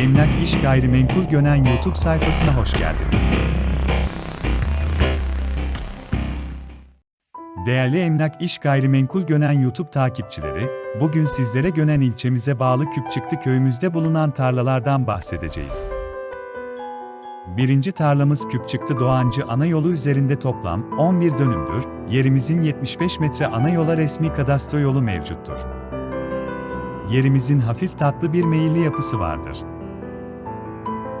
Emlak İş Gayrimenkul Gönen YouTube sayfasına hoş geldiniz. Değerli Emlak İş Gayrimenkul Gönen YouTube takipçileri, bugün sizlere Gönen ilçemize bağlı Küpçıktı köyümüzde bulunan tarlalardan bahsedeceğiz. Birinci tarlamız Küpçıktı Doğancı ana yolu üzerinde toplam 11 dönümdür, yerimizin 75 metre ana yola resmi kadastro yolu mevcuttur. Yerimizin hafif tatlı bir meyilli yapısı vardır.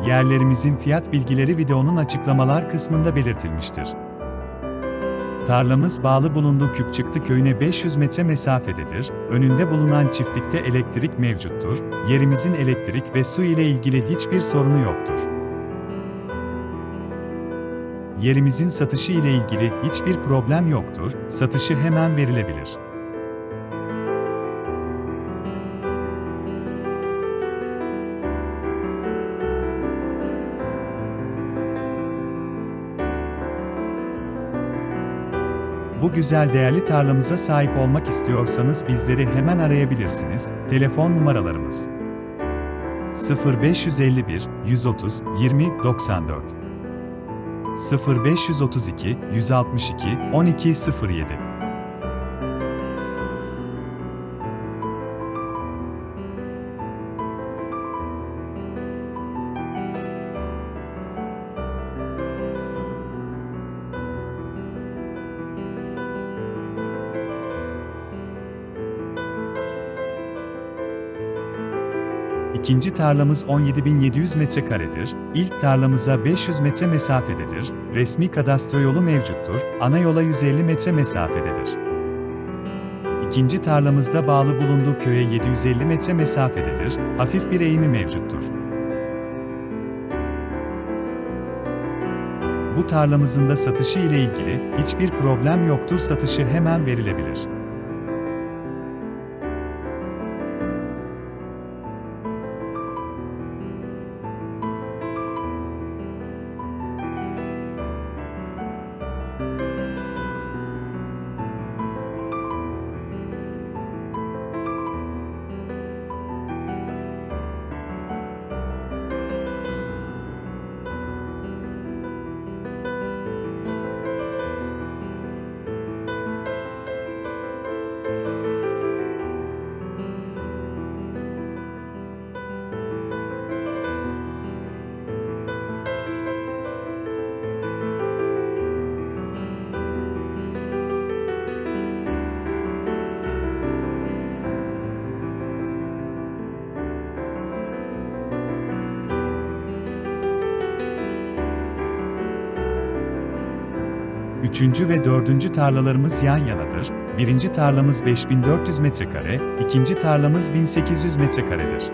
Yerlerimizin fiyat bilgileri videonun açıklamalar kısmında belirtilmiştir. Tarlamız bağlı bulunduğu Küpçıktı köyüne 500 metre mesafededir. Önünde bulunan çiftlikte elektrik mevcuttur. Yerimizin elektrik ve su ile ilgili hiçbir sorunu yoktur. Yerimizin satışı ile ilgili hiçbir problem yoktur. Satışı hemen verilebilir. Bu güzel değerli tarlamıza sahip olmak istiyorsanız bizleri hemen arayabilirsiniz. Telefon numaralarımız. 0551 130 20 94 0532 162 1207 İkinci tarlamız 17.700 metrekaredir. İlk tarlamıza 500 metre mesafededir. Resmi kadastro yolu mevcuttur. Ana yola 150 metre mesafededir. İkinci tarlamızda bağlı bulunduğu köye 750 metre mesafededir. Hafif bir eğimi mevcuttur. Bu tarlamızın da satışı ile ilgili hiçbir problem yoktur. Satışı hemen verilebilir. Üçüncü ve dördüncü tarlalarımız yan yanadır. Birinci tarlamız 5400 metrekare, ikinci tarlamız 1800 metrekaredir.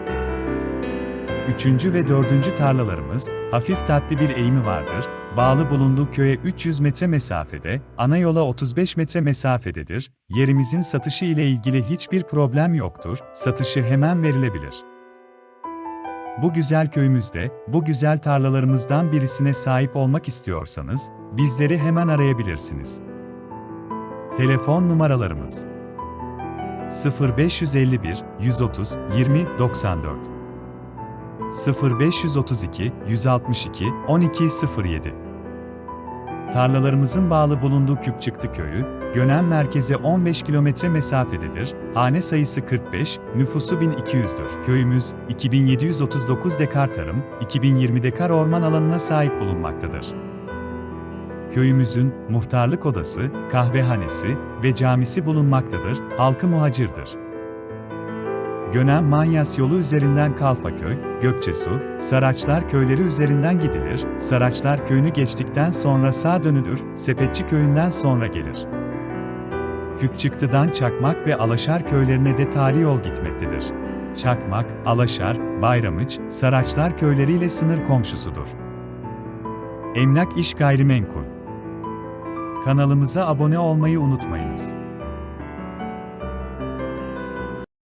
Üçüncü ve dördüncü tarlalarımız, hafif tatlı bir eğimi vardır. Bağlı bulunduğu köye 300 metre mesafede, ana yola 35 metre mesafededir. Yerimizin satışı ile ilgili hiçbir problem yoktur. Satışı hemen verilebilir. Bu güzel köyümüzde, bu güzel tarlalarımızdan birisine sahip olmak istiyorsanız, bizleri hemen arayabilirsiniz. Telefon numaralarımız. 0551 130 20 94 0532 162 1207 Tarlalarımızın bağlı bulunduğu Küpçıktı köyü, Gönen merkeze 15 kilometre mesafededir. Hane sayısı 45, nüfusu 1200'dür. Köyümüz, 2739 dekar tarım, 2020 dekar orman alanına sahip bulunmaktadır. Köyümüzün muhtarlık odası, kahvehanesi ve camisi bulunmaktadır. Halkı muhacirdir. Gönen Manyas yolu üzerinden Kalfaköy, Gökçesu, Saraçlar köyleri üzerinden gidilir. Saraçlar köyünü geçtikten sonra sağ dönülür. Sepetçi köyünden sonra gelir. Küpçıktı'dan Çakmak ve Alaşar köylerine de tali yol gitmektedir. Çakmak, Alaşar, Bayramıç, Saraçlar köyleriyle sınır komşusudur. Emlak İş Gayrimenkul Kanalımıza abone olmayı unutmayınız.